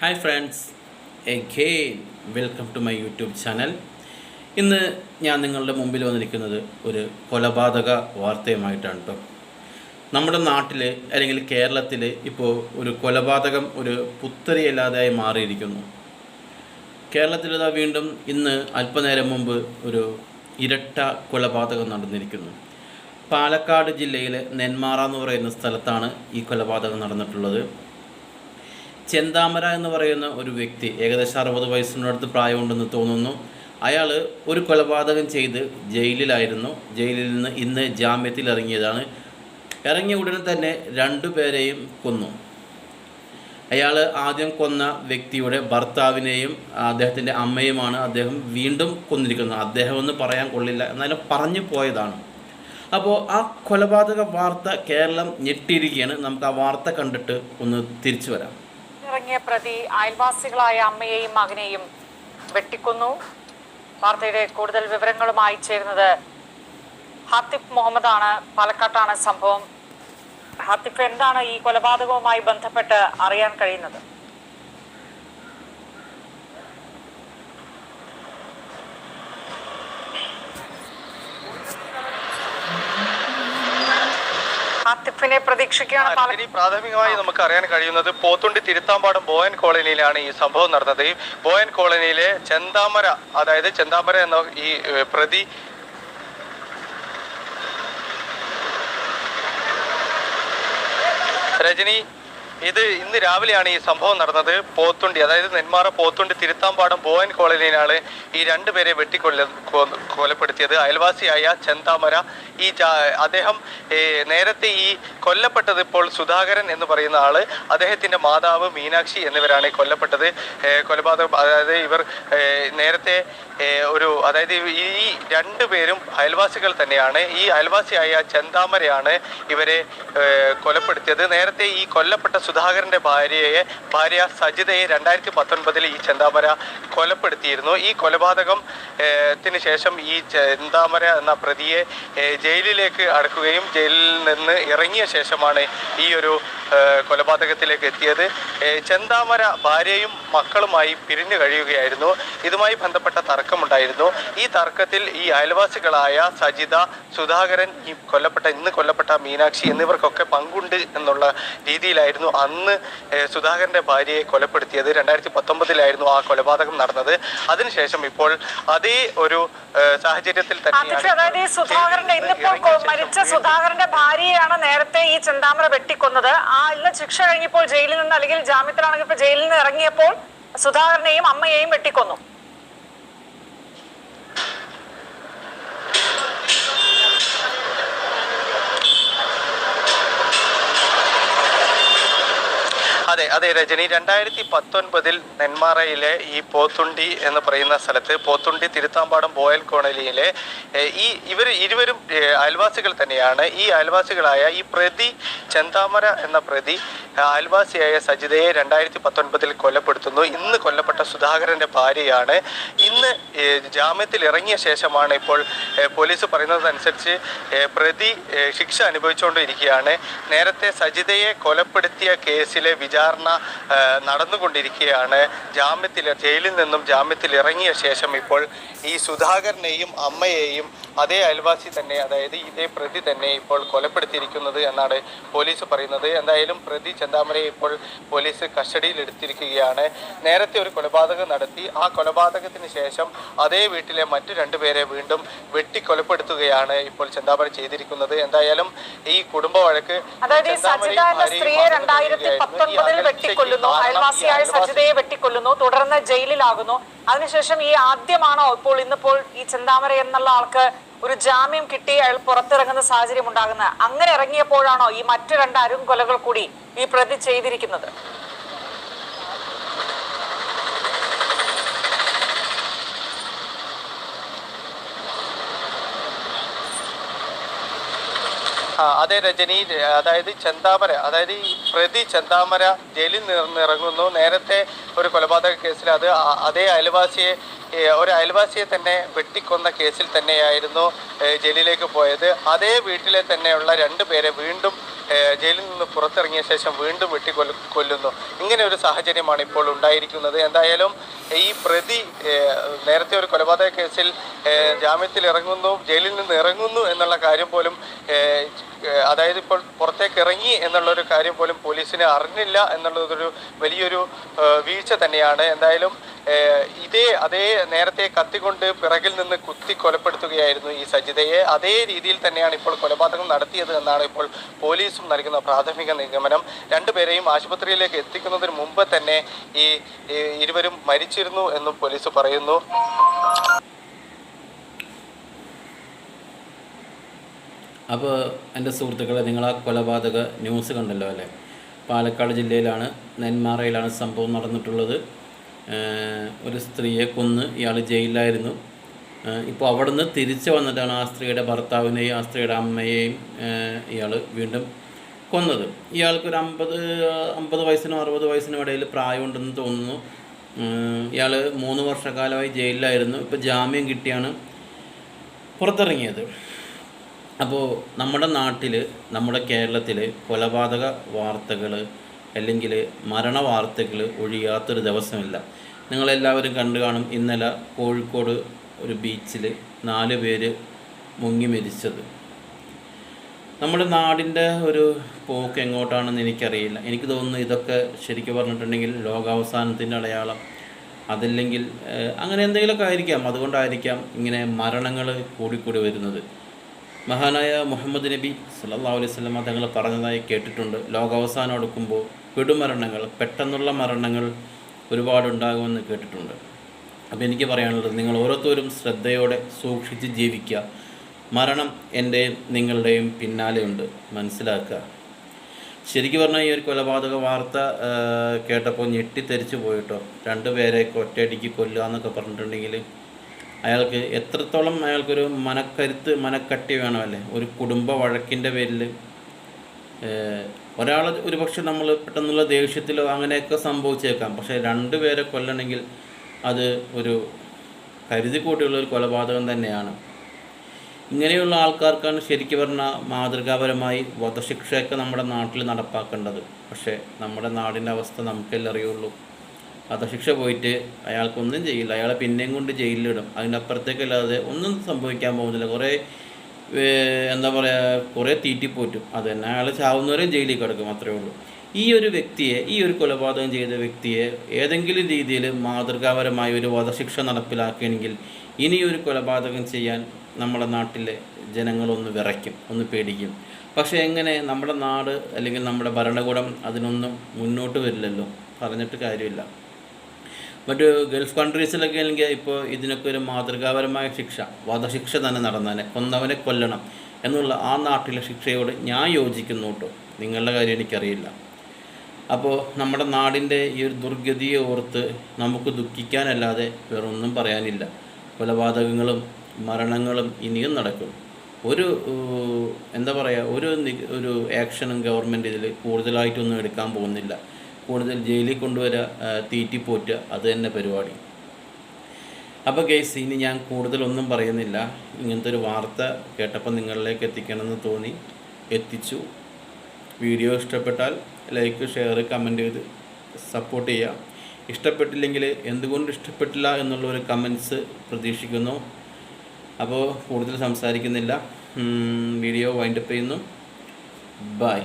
Hi friends again welcome to my YouTube channel ഇന്ന് ഞാൻ നിങ്ങളുടെ മുമ്പിൽ വന്നിരിക്കുന്നത് ഒരു കൊലപാതക വാർത്തയുമായിട്ടാണ് കേട്ടോ നമ്മുടെ നാട്ടിൽ അല്ലെങ്കിൽ കേരളത്തിൽ ഇപ്പോൾ ഒരു കൊലപാതകം ഒരു പുത്തരിയല്ലാതെയായി മാറിയിരിക്കുന്നു. കേരളത്തിലിതാ വീണ്ടും ഇന്ന് അല്പനേരം മുമ്പ് ഒരു ഇരട്ട കൊലപാതകം നടന്നിരിക്കുന്നു. പാലക്കാട് ജില്ലയിലെ നെന്മാറ എന്ന് പറയുന്ന സ്ഥലത്താണ് ഈ കൊലപാതകം നടന്നിട്ടുള്ളത്. ചെന്താമര എന്ന് പറയുന്ന ഒരു വ്യക്തി ഏകദേശം അറുപത് വയസ്സിനടുത്ത് പ്രായമുണ്ടെന്ന് തോന്നുന്നു. അയാൾ ഒരു കൊലപാതകം ചെയ്ത് ജയിലിലായിരുന്നു. ജയിലിൽ നിന്ന് ഇന്ന് ജാമ്യത്തിൽ ഇറങ്ങിയതാണ്. ഇറങ്ങിയ ഉടനെ തന്നെ രണ്ടു പേരെയും കൊന്നു. അയാൾ ആദ്യം കൊന്ന വ്യക്തിയുടെ ഭർത്താവിനെയും അദ്ദേഹത്തിന്റെ അമ്മയുമാണ് അദ്ദേഹം വീണ്ടും കൊന്നിരിക്കുന്നത്. അദ്ദേഹം എന്ന് പറയാൻ കൊള്ളില്ല എന്നാലും പറഞ്ഞു പോയതാണ്. അപ്പോൾ ആ കൊലപാതക വാർത്ത കേരളം ഞെട്ടിയിരിക്കുകയാണ്. നമുക്ക് ആ വാർത്ത കണ്ടിട്ട് ഒന്ന് തിരിച്ചു വരാം. ഇറങ്ങിയ പ്രതി അയൽവാസികളായ അമ്മയെയും മകനെയും വെട്ടിക്കൊന്നു. വാർത്തയുടെ കൂടുതൽ വിവരങ്ങളുമായി ചേരുന്നത് ഹാത്തിഫ് മുഹമ്മദാണ്. പാലക്കാട്ടാണ് സംഭവം. ഹാത്തിഫ് എന്താണ് ഈ കൊലപാതകവുമായി ബന്ധപ്പെട്ട് അറിയാൻ കഴിയുന്നത്? ഹാത്തിഫിനെ പ്രതീക്ഷിക്കുകയാണ് പ്രാഥമികമായി നമുക്ക് അറിയാൻ കഴിയുന്നത് പോത്തുണ്ടി തിരുത്താമ്പാടം ബോയൻ കോളനിയിലാണ് ഈ സംഭവം നടന്നത്. ഈ ബോയൻ കോളനിയിലെ ചെന്താമര അതായത് ചെന്താമര എന്ന ഈ പ്രതി രജനി ഇത് ഇന്ന് രാവിലെയാണ് ഈ സംഭവം നടന്നത്. പോത്തുണ്ടി അതായത് നെന്മാറ പോത്തുണ്ടി തിരുത്താമ്പാടം ബോയൻ കോളനിയിലാണ് ഈ രണ്ടുപേരെ വെട്ടിക്കൊല്ല കൊലപ്പെടുത്തിയത്. അയൽവാസിയായ ചെന്താമര. ഈ അദ്ദേഹം നേരത്തെ ഈ കൊല്ലപ്പെട്ടത് ഇപ്പോൾ സുധാകരൻ എന്ന് പറയുന്ന ആൾ അദ്ദേഹത്തിന്റെ മാതാവ് മീനാക്ഷി എന്നിവരാണ് കൊല്ലപ്പെട്ടത്. കൊലപാതകം അതായത് ഇവർ നേരത്തെ ഒരു അതായത് ഈ രണ്ടുപേരും അയൽവാസികൾ തന്നെയാണ്. ഈ അയൽവാസിയായ ചെന്താമരയാണ് ഇവരെ കൊലപ്പെടുത്തിയത്. നേരത്തെ ഈ കൊല്ലപ്പെട്ട സുധാകരന്റെ ഭാര്യയെ ഭാര്യ സജിതയെ രണ്ടായിരത്തി പത്തൊൻപതിൽ ഈ ചെന്താമര കൊലപ്പെടുത്തിയിരുന്നു. ഈ കൊലപാതകം ത്തിന് ശേഷം ഈ ചെന്താമര എന്ന പ്രതിയെ ജയിലിലേക്ക് അടക്കുകയും ജയിലിൽ നിന്ന് ഇറങ്ങിയ ശേഷമാണ് ഈ ഒരു കൊലപാതകത്തിലേക്ക് എത്തിയത്. ചെന്താമര ഭാര്യയും മക്കളുമായി പിരിഞ്ഞു കഴിയുകയായിരുന്നു. ഇതുമായി ബന്ധപ്പെട്ട തർക്കമുണ്ടായിരുന്നു. ഈ തർക്കത്തിൽ ഈ അയൽവാസികളായ സജിത സുധാകരൻ ഈ കൊല്ലപ്പെട്ട ഇന്ന് കൊല്ലപ്പെട്ട മീനാക്ഷി എന്നിവർക്കൊക്കെ പങ്കുണ്ട് എന്നുള്ള രീതിയിലായിരുന്നു അന്ന് സുധാകരന്റെ ഭാര്യയെ കൊലപ്പെടുത്തിയത് രണ്ടായിരത്തി പത്തൊമ്പതിലായിരുന്നു ആ കൊലപാതകം നടന്നത്. അതിനുശേഷം ഇപ്പോൾ അതേ ഒരു സാഹചര്യത്തിൽ തന്നെ അതായത് സുധാകരന്റെ മരിച്ച സുധാകരന്റെ ഭാര്യയാണ് നേരത്തെ ഈ ചെന്താമര വെട്ടിക്കൊന്നത്. ആ ഇന്ന് ശിക്ഷ കഴിഞ്ഞപ്പോൾ ജയിലിൽ നിന്ന് അല്ലെങ്കിൽ ജാമ്യത്തിലാണെങ്കിൽ ഇപ്പൊ ജയിലിൽ നിന്ന് ഇറങ്ങിയപ്പോൾ സുധാകരനെയും അമ്മയെയും വെട്ടിക്കൊന്നു. അതെ രജനി. രണ്ടായിരത്തി പത്തൊൻപതിൽ നെന്മാറയിലെ ഈ പോത്തുണ്ടി എന്ന് പറയുന്ന സ്ഥലത്ത് പോത്തുണ്ടി തിരുത്താമ്പാടം ബോയൽ കോണലിയിലെ ഈ ഇവർ ഇരുവരും അയൽവാസികൾ തന്നെയാണ്. ഈ അയൽവാസികളായ ഈ പ്രതി ചെന്താമര എന്ന പ്രതി അയൽവാസിയായ സജിതയെ രണ്ടായിരത്തി പത്തൊൻപതിൽ കൊലപ്പെടുത്തുന്നു. ഇന്ന് കൊല്ലപ്പെട്ട സുധാകരന്റെ ഭാര്യയാണ്. ഇന്ന് ജാമ്യത്തിൽ ഇറങ്ങിയ ശേഷമാണ് ഇപ്പോൾ പോലീസ് പറയുന്നതനുസരിച്ച് പ്രതി ശിക്ഷ അനുഭവിച്ചുകൊണ്ടിരിക്കുകയാണ്. നേരത്തെ സജിതയെ കൊലപ്പെടുത്തിയ കേസിലെ വിചാരണ നടന്നുകൊണ്ടിരിക്കുകയാണ്. ജാമ്യത്തിൽ ജയിലിൽ നിന്നും ജാമ്യത്തിൽ ഇറങ്ങിയ ശേഷം ഇപ്പോൾ ഈ സുധാകരനെയും അമ്മയെയും അതേ അയൽവാസി തന്നെ അതായത് ഇതേ പ്രതി തന്നെ ഇപ്പോൾ കൊലപ്പെടുത്തിയിരിക്കുന്നത് എന്നാണ് പോലീസ് പറയുന്നത്. എന്തായാലും പ്രതി ചെന്താമരയെ ഇപ്പോൾ പോലീസ് കസ്റ്റഡിയിൽ എടുത്തിരിക്കുകയാണ്. നേരത്തെ ഒരു കൊലപാതകം നടത്തി. ആ കൊലപാതകത്തിന് ശേഷം അതേ വീട്ടിലെ മറ്റു രണ്ടുപേരെ വീണ്ടും വെട്ടിക്കൊലപ്പെടുത്തുകയാണ് ഇപ്പോൾ ചെന്താമര ചെയ്തിരിക്കുന്നത്. എന്തായാലും ഈ കുടുംബ വഴക്ക് അതായത് ഈ സജിത എന്ന ഭാര്യയും സ്ത്രീയെ മകനും രണ്ടായിരത്തി പത്തൊൻപതിൽ വെട്ടിക്കൊല്ലുന്നു. അയൽവാസിയായ അയൽവാസി സജിതയെ വെട്ടിക്കൊല്ലുന്നു. തുടർന്ന് ജയിലിലാകുന്നു. അതിനുശേഷം ഈ ആദ്യമാണോ ഇപ്പോൾ ഇന്നിപ്പോൾ ഈ ചെന്താമര എന്നുള്ള ആൾക്ക് ഒരു ജാമ്യം കിട്ടി അയാൾ പുറത്തിറങ്ങുന്ന സാഹചര്യം ഉണ്ടാകുന്നത് അങ്ങനെ ഇറങ്ങിയപ്പോഴാണോ ഈ മറ്റു രണ്ട് അരും കൊലകൾ കൂടി ഈ പ്രതി ചെയ്തിരിക്കുന്നത്? അതെ രജനി അതായത് ചെന്താമര അതായത് ഈ പ്രതി ചെന്താമര ജയിലിൽ നിന്ന് ഇറങ്ങുന്നു. നേരത്തെ ഒരു കൊലപാതക കേസിൽ അത് അതേ അയൽവാസിയെ ഒരു അയൽവാസിയെ തന്നെ വെട്ടിക്കൊന്ന കേസിൽ തന്നെയായിരുന്നു ജയിലിലേക്ക് പോയത്. അതേ വീട്ടിലെ തന്നെയുള്ള രണ്ട് പേരെ വീണ്ടും ജയിലിൽ നിന്ന് പുറത്തിറങ്ങിയ ശേഷം വീണ്ടും വെട്ടിക്കൊല്ല കൊല്ലുന്നു. ഇങ്ങനെ ഒരു സാഹചര്യമാണ് ഇപ്പോൾ ഉണ്ടായിരിക്കുന്നത്. എന്തായാലും ഈ പ്രതി നേരത്തെ ഒരു കൊലപാതക കേസിൽ ജാമ്യത്തിൽ ഇറങ്ങുന്നു ജയിലിൽ നിന്ന് ഇറങ്ങുന്നു എന്നുള്ള കാര്യം പോലും അതായത് ഇപ്പോൾ പുറത്തേക്ക് ഇറങ്ങി എന്നുള്ളൊരു കാര്യം പോലും പോലീസിന് അറിഞ്ഞില്ല എന്നുള്ളതൊരു വലിയൊരു വീഴ്ച തന്നെയാണ്. എന്തായാലും ഇതേ അതേ നേരത്തെ കത്തിക്കൊണ്ട് പിറകിൽ നിന്ന് കുത്തി കൊലപ്പെടുത്തുകയായിരുന്നു ഈ സജിതയെ. അതേ രീതിയിൽ തന്നെയാണ് ഇപ്പോൾ കൊലപാതകം നടത്തിയത് എന്നാണ് ഇപ്പോൾ പോലീസും നൽകുന്ന പ്രാഥമിക നിഗമനം. രണ്ടുപേരെയും ആശുപത്രിയിലേക്ക് എത്തിക്കുന്നതിന് മുമ്പ് തന്നെ ഈ ഇരുവരും മരിച്ചിരുന്നു എന്നും പോലീസ് പറയുന്നു. അപ്പോൾ എന്റെ സുഹൃത്തുക്കളെ നിങ്ങൾ ആ കൊലപാതക ന്യൂസ് കണ്ടല്ലോ അല്ലേ? പാലക്കാട് ജില്ലയിലാണ് നെന്മാറയിലാണ് സംഭവം നടന്നിട്ടുള്ളത്. ഒരു സ്ത്രീയെ കൊന്ന് ഇയാൾ ജയിലിലായിരുന്നു. ഇപ്പോൾ അവിടെ നിന്ന് തിരിച്ചു വന്നിട്ടാണ് ആ സ്ത്രീയുടെ ഭർത്താവിനെയും ആ സ്ത്രീയുടെ അമ്മയെയും ഇയാൾ വീണ്ടും കൊന്നത്. ഇയാൾക്ക് ഒരു അമ്പത് അമ്പത് വയസ്സിനും അറുപത് വയസ്സിനും ഇടയിൽ പ്രായമുണ്ടെന്ന് തോന്നുന്നു. ഇയാൾ മൂന്ന് വർഷക്കാലമായി ജയിലിലായിരുന്നു. ഇപ്പോൾ ജാമ്യം കിട്ടിയാണ് പുറത്തിറങ്ങിയത്. അപ്പോൾ നമ്മുടെ നാട്ടിൽ നമ്മുടെ കേരളത്തിൽ കൊലപാതക വാർത്തകൾ അല്ലെങ്കിൽ മരണ വാർത്തകൾ ഒഴിയാത്തൊരു ദിവസമില്ല. നിങ്ങളെല്ലാവരും കണ്ടു കാണും ഇന്നലെ കോഴിക്കോട് ഒരു ബീച്ചിൽ നാല് പേര് മുങ്ങി മരിച്ചത്. നമ്മുടെ നാടിന്റെ ഒരു പോക്ക് എങ്ങോട്ടാണെന്ന് എനിക്കറിയില്ല. എനിക്ക് തോന്നുന്നു ഇതൊക്കെ ശരിക്കും പറഞ്ഞിട്ടുണ്ടെങ്കിൽ ലോകാവസാനത്തിന്റെ അടയാളം. അതല്ലെങ്കിൽ അങ്ങനെ എന്തെങ്കിലുമൊക്കെ ആയിരിക്കാം. അതുകൊണ്ടായിരിക്കാം ഇങ്ങനെ മരണങ്ങൾ കൂടിക്കൂടി വരുന്നത്. മഹാനായ മുഹമ്മദ് നബി സല്ലാ അലൈഹി വസല്ലമ തങ്ങൾ പറഞ്ഞതായി കേട്ടിട്ടുണ്ട്. ലോകാവസാനം അടുക്കുമ്പോൾ പെടുമരണങ്ങൾ പെട്ടെന്നുള്ള മരണങ്ങൾ ഒരുപാടുണ്ടാകുമെന്ന് കേട്ടിട്ടുണ്ട്. അപ്പോൾ എനിക്ക് പറയാനുള്ളത് നിങ്ങൾ ഓരോരുത്തരും ശ്രദ്ധയോടെ സൂക്ഷിച്ച് ജീവിക്കുക. മരണം എന്റെയും നിങ്ങളുടെയും പിന്നാലെയുണ്ട്. മനസ്സിലാക്കുക. ശരിക്കും പറഞ്ഞാൽ ഈ ഒരു കൊലപാതക വാർത്ത കേട്ടപ്പോൾ ഞെട്ടിത്തെരിച്ചു പോയിട്ടോ. രണ്ടുപേരെ ഒറ്റയടിക്ക് കൊല്ലുക എന്നൊക്കെ പറഞ്ഞിട്ടുണ്ടെങ്കിൽ അയാൾക്ക് എത്രത്തോളം അയാൾക്കൊരു മനക്കരുത്ത് മനക്കട്ടി വേണമല്ലേ? ഒരു കുടുംബ വഴക്കിന്റെ പേരിൽ ഒരാൾ ഒരു പക്ഷെ നമ്മൾ പെട്ടെന്നുള്ള ദേഷ്യത്തിലോ അങ്ങനെയൊക്കെ സംഭവിച്ചേക്കാം. പക്ഷേ രണ്ടുപേരെ കൊല്ലണമെങ്കിൽ അത് ഒരു കരുതി കൂട്ടിയുള്ള ഒരു കൊലപാതകം തന്നെയാണ്. ഇങ്ങനെയുള്ള ആൾക്കാർക്കാണ് ശരിക്കും പറഞ്ഞാൽ മാതൃകാപരമായി വധശിക്ഷയൊക്കെ നമ്മുടെ നാട്ടിൽ നടപ്പാക്കേണ്ടത്. പക്ഷേ നമ്മുടെ നാടിന്റെ അവസ്ഥ നമുക്കെല്ലാം അറിയുള്ളൂ. വധശിക്ഷ പോയിട്ട് അയാൾക്കൊന്നും ചെയ്യില്ല. അയാളെ പിന്നെയും കൊണ്ട് ജയിലിലിടും. അതിനപ്പുറത്തേക്കല്ലാതെ ഒന്നും സംഭവിക്കാൻ പോകുന്നില്ല. കുറേ എന്താ പറയുക കുറേ തീറ്റിപ്പോറ്റും അത് തന്നെ. അയാൾ ചാവുന്നവരെ ജയിലിൽ കിടക്കും. അത്രേ ഉള്ളൂ. ഈ ഒരു വ്യക്തിയെ ഈ ഒരു കൊലപാതകം ചെയ്ത വ്യക്തിയെ ഏതെങ്കിലും രീതിയിൽ മാതൃകാപരമായ ഒരു വധശിക്ഷ നടപ്പിലാക്കുകയാണെങ്കിൽ ഇനി ഒരു കൊലപാതകം ചെയ്യാൻ നമ്മുടെ നാട്ടിലെ ജനങ്ങളൊന്ന് വിറയ്ക്കും. ഒന്ന് പേടിക്കും. പക്ഷേ എങ്ങനെ നമ്മുടെ നാട് അല്ലെങ്കിൽ നമ്മുടെ ഭരണകൂടം അതിനൊന്നും മുന്നോട്ട് വരില്ലല്ലോ? പറഞ്ഞിട്ട് കാര്യമില്ല. മറ്റ് ഗൾഫ് കൺട്രീസിലൊക്കെ അല്ലെങ്കിൽ ഇപ്പോൾ ഇതിനൊക്കെ ഒരു മാതൃകാപരമായ ശിക്ഷ വധശിക്ഷ തന്നെ നടന്നാനെ കൊന്നവനെ കൊല്ലണം എന്നുള്ള ആ നാട്ടിലെ ശിക്ഷയോട് ഞാൻ യോജിക്കുന്നു കേട്ടോ. നിങ്ങളുടെ കാര്യം എനിക്കറിയില്ല. അപ്പോൾ നമ്മുടെ നാടിന്റെ ഈ ഒരു ദുർഗതിയെ ഓർത്ത് നമുക്ക് ദുഃഖിക്കാനല്ലാതെ വേറൊന്നും പറയാനില്ല. കൊലപാതകങ്ങളും മരണങ്ങളും ഇനിയും നടക്കും. ഒരു എന്താ പറയുക ഒരു ഒരു ആക്ഷനും ഗവൺമെന്റ് ഇതിൽ കൂടുതലായിട്ടൊന്നും എടുക്കാൻ പോകുന്നില്ല. കൂടുതൽ ജയിലിൽ കൊണ്ടുവരിക തീറ്റിപ്പോറ്റുക അത് തന്നെ പരിപാടി. അപ്പോൾ കേസ് ഇനി ഞാൻ കൂടുതലൊന്നും പറയുന്നില്ല. ഇങ്ങനത്തെ ഒരു വാർത്ത കേട്ടപ്പോൾ നിങ്ങളിലേക്ക് എത്തിക്കണമെന്ന് തോന്നി. എത്തിച്ചു. വീഡിയോ ഇഷ്ടപ്പെട്ടാൽ ലൈക്ക് ഷെയർ കമന്റ് ചെയ്ത് സപ്പോർട്ട് ചെയ്യുക. ഇഷ്ടപ്പെട്ടില്ലെങ്കിൽ എന്തുകൊണ്ട് ഇഷ്ടപ്പെട്ടില്ല എന്നുള്ള ഒരു കമൻസ് പ്രതീക്ഷിക്കുന്നു. അപ്പോൾ കൂടുതൽ സംസാരിക്കുന്നില്ല. വീഡിയോ വൈൻഡപ്പ് ചെയ്യുന്നു. ബൈ